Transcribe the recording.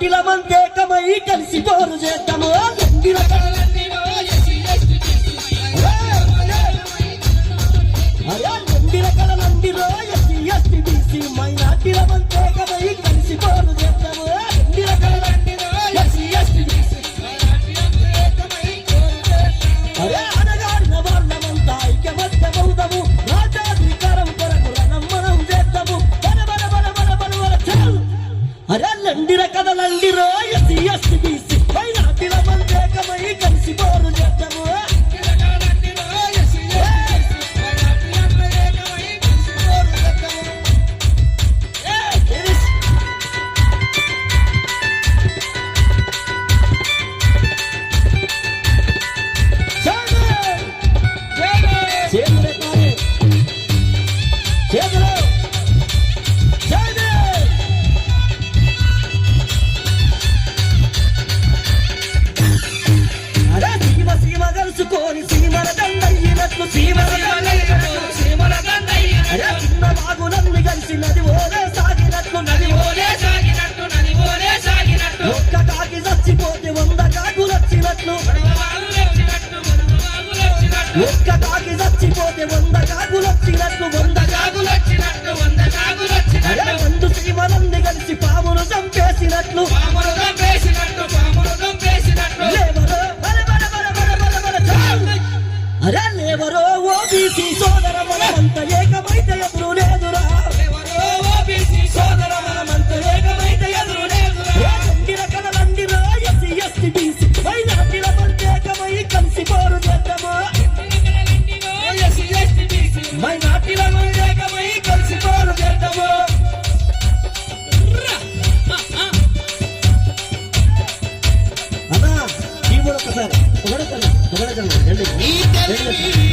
నాటిల మంతేకమై కలిసి పోరు చేద్దాము లండిల అరే లండిర కదలండిరో ఎస్సీ బీసీ మైనార్టీల మంతేకమై కలిసి పోరు చేద్దాము. చేతులు. ఒక్క కాకి చచ్చిపోతే వంద కాకులు వచ్చినట్లు. వంద కాకులు వచ్చినట్లు. అరే సీమలన్నీ కలిసి పామును చంపేసినట్లు. లేవరో అరే లేవరో ఓబీసీ సోదర మనమంత ఏకమైతే ఎదురు లేదు. ಹೊರಡಕಲ್ಲ ಹೊರಡಕಲ್ಲ ಹೊರಡಕಲ್ಲ ಹೇಳಿ